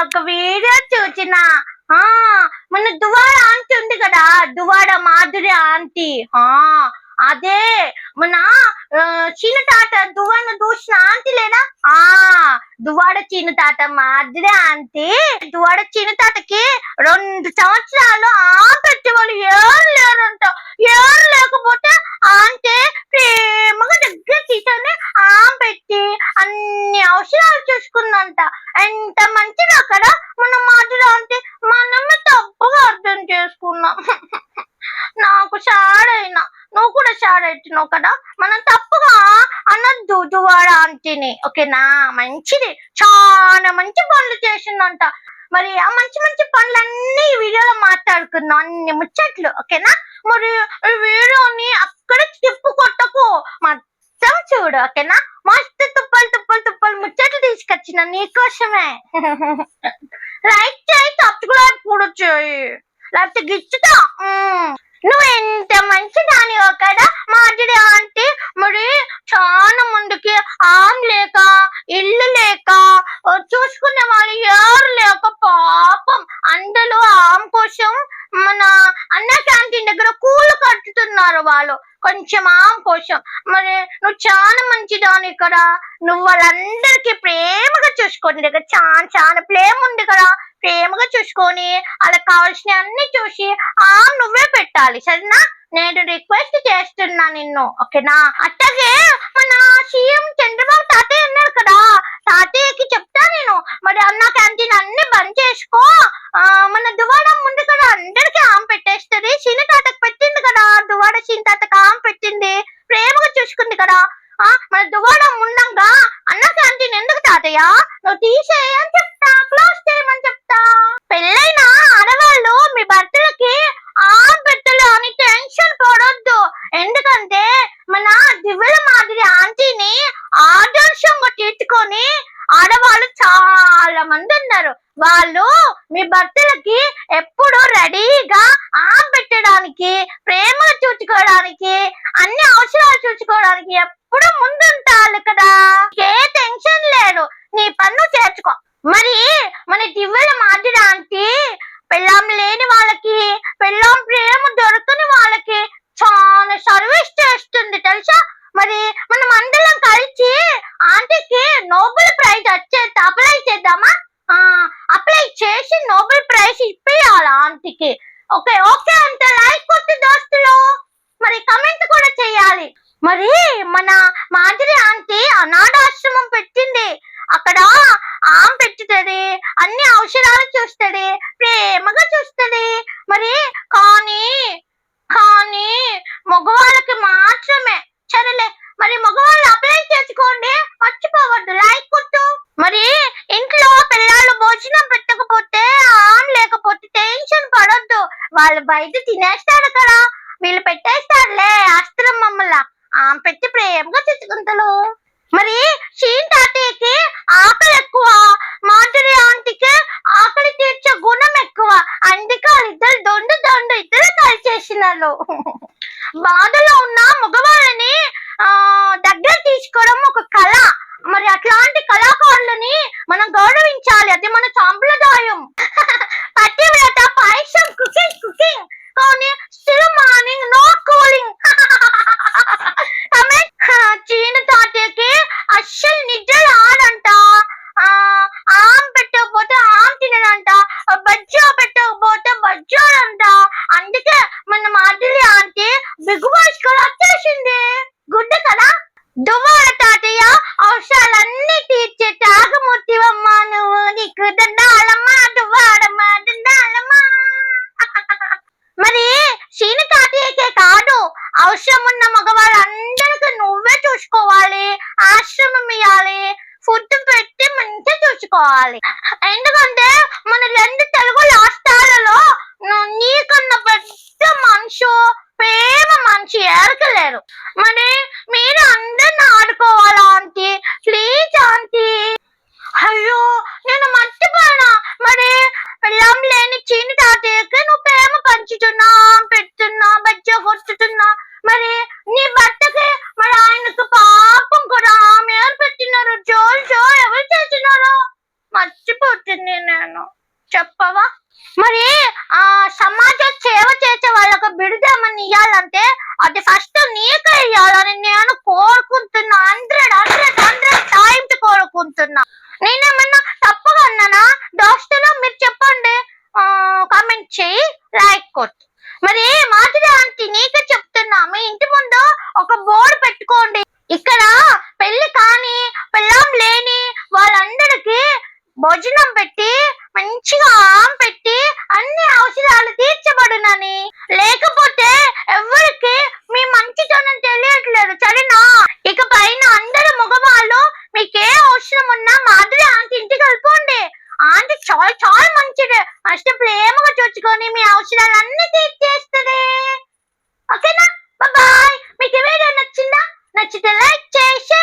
నేను ఒక వీడియో చూసిన ఆ మన దువాడ ఆంటీ ఉంది కదా దువాడ మాధురి ఆంటీ. ఆ అదే మన చిన్న తాత దువ్వను దూసిన ఆంటీ లేదా? ఆ దువాడ చిన్న తాత మాదిరి ఆంటీ. దువాడ చిన్న తాతకి రెండు సంవత్సరాలు ఆ పెట్టుబడి ఏ ఎవరు లేరంట ఎవరు లేకపోతే ఆంటీ ప్రేమగా దగ్గర తీసుకొని ఆ పెట్టి అన్ని అవసరాలు చూసుకుందంట ఎంత మంచిది అక్కడ మన మాదిరి అంటే మనమే తప్పుగా అర్థం చేసుకున్నాం. నాకు షాడ్ అయినా నువ్వు కూడా షాడ్ అవుతున్నావు కదా? మనం తప్పుగా అనద్దు దువాడ ఆంటీని. ఓకేనా? మంచిది. చాలా మంచి పనులు చేసిందంట. మరి ఆ మంచి మంచి పనులన్నీ ఈ వీడియోలో మాట్లాడుకుందాం. అన్ని ముచ్చట్లు ఓకేనా? మరి వీడియోని అక్కడ తిప్పు కొట్టకు. మొత్తం చూడు ఓకేనా? మస్తు వచ్చిన తీసుకొచ్చిన నీకోసమే. లైక్ చేయి సబ్స్క్రైబ్ కూడా చేయి. లేకపోతే గిచ్చుతా. నువ్వు ఎంత మంచి దాని కదా? మాదిరి ఆంటీ మరి చాలా మందికి ఆమ్ లేక ఇల్లు లేక ఆ, చూసుకునే వాళ్ళు ఎవరు లేక పాపం అందులో ఆమ్ కోసం మన అన్న క్యాంటీన్ దగ్గర కూలు కట్టుతున్నారు వాళ్ళు. కొంచెం ఆం కోసం మరి నువ్వు చాలా మంచిదాని కదా. నువ్వు వాళ్ళందరికీ ప్రేమగా చూసుకోండి దగ్గర. చాలా చాలా ప్రేమ ఉంది కదా. ప్రేమగా చూసుకొని వాళ్ళకి కావాల్సిన అన్ని చూసి ఆ నువ్వే పెట్టాలి. సరేనా? నేను రిక్వెస్ట్ చేస్తున్నా నిన్ను. ఓకేనా? అట్లాగే మన సీఎం చంద్రబాబు తాతయ్య అన్నారు కదా. తాతయ్యకి చెప్తా నేను. మరి అన్న క్యాంటీన్ అన్ని బంద్ చేసుకో. ఆ మన దువాడం ఉంది కదా అందరికి ఆమె పెట్టేస్తుంది చిన్న తాతకు పెట్టింది కదా దువాడ చిన్న తాతకు ఆమె పెట్టింది ప్రేమగా చూసుకుంది కదా ఆ మన దువాడం ఉండంగా అన్న క్యాంటీన్ ఎందుకు తాతయ్య నువ్వు తీసేయని చెప్తా క్లోజ్ చేయమని చెప్తా పెళ్ళైన ఆడవాళ్ళు మీ భర్తలకి ఆ పెట్టలు అని టెన్షన్ పడొద్దు ఎందుకంటే మన దివ్యల మాదిరి ఆంటీని ఆదర్శంగా తీసుకొని ఆడవాళ్ళు చాలా మంది ఉన్నారు. వాళ్ళు మీ భర్తలకి ఎప్పుడు రెడీగా ఆ పెట్టడానికి ప్రేమ చూచుకోవడానికి అన్ని అవసరాలు చూసుకోవడానికి ఎప్పుడు ముందుంటారు కదా. ఏ టెన్షన్ లేదు. నీ పన్ను చేర్చుకో. మరి మన దివ్యల మార్చడానికి పెళ్ళాం లేని వాళ్ళకి పెళ్ళాం ప్రేమ దొరకని వాళ్ళకి చాలా సర్వీస్ చేస్తుంది తెలుసా మరి మనం అందరం కలిసి ఆంటీకి నోబెల్ ప్రైజ్ వచ్చే అప్లై చేద్దామా? అప్లై చేసి నోబెల్ ప్రైజ్ ఇప్పియాలి ఆంటీకి ఓకే ఓకే అంటే లైక్ కొట్టి దోస్తులు. మరి కమెంట్ కూడా చేయాలి. మరి మన మాదిరి ఆంటీ అనాథాశ్రమం పెట్టింది అక్కడ ఆమె పెట్టుతుంది అన్ని ఔషధాలు చూస్తుంది ప్రేమగా చూస్తుంది మరి కానీ కానీ మగవాళ్ళకి మాత్రమే సరేలే మరి మగవాళ్ళు అప్లై చేసుకోండి మర్చిపోవద్దు లైక్ కొట్టు మరి ఇంట్లో పిల్లలు భోజనం పెట్టకపోతే ఆమ్ లేకపోతే టెన్షన్ పడొద్దు వాళ్ళు బయట తినేస్తాడు కదా. వీళ్ళు పెట్టేస్తాడులే అస్త్రం మమ్మల్ని ఆమె పెట్టి ప్రేమగా తెచ్చుకుంటారు మరి షీన్ తాతయ్యకి ఆకలి ఎక్కువ. మాధురి ఆంటీకి ఆకలి తీర్చే గుణం ఎక్కువ. అందుకే వాళ్ళిద్దరు దొండు దొండు ఇద్దరు కలిసేసినారు బాధలో ఉన్న మగవాళ్ళని ఆ దగ్గర తీసుకోవడం ఒక కళ మరి అట్లాంటి కళాకారులని మనం గౌరవించాలి అది మన సాంప్రదాయం పతివ్రత పాయసం కుకింగ్ కుకింగ్ కానీ స్టిల్ మార్నింగ్ నో కూలింగ్ చీన తాతయ్యకి అస్సలు నిద్ర రాదంట ఆ ఆమ్ పెట్టకపోతే ఆమ్ తినడంట బజ్జా పెట్టకపోతే బజ్జాడంట అందుకే మన మాదిరి ఆంటీ బిగ్ బాస్ కూడా వచ్చేసింది గుడ్డు కదా? దువ్వాల తాతయ్య అవసరాలన్నీ తీర్చే తాగమూర్తివమ్మ నువ్వు నీకు దండాలమ్మా దువ్వాడమ్మా దండాలమ్మా మరి శీని తాతయ్యకే కాదు అవసరం ఉన్న మగవాళ్ళందరికీ నువ్వే చూసుకోవాలి ఆశ్రమం ఇవ్వాలి చేస్తున్నాడు లేకపోతే ఎవరికి మీ మంచితనం తెలియట్లేదు సరేనా? ఇక పైన అందరు మగవాళ్ళు మీకే అవసరం ఉన్నా మాధురి ఆంటీ ఇంటికి వెళ్ళిపోండి. ఆంటీ చాలా చాలా మంచిది. ఫస్ట్ ప్రేమగా చూసుకొని మీ అవసరాలన్నీ తీర్చేస్తుంది. ఓకేనా? బాయ్ మీకు ఏమైనా నచ్చిందా? నచ్చితే లైక్ చేసి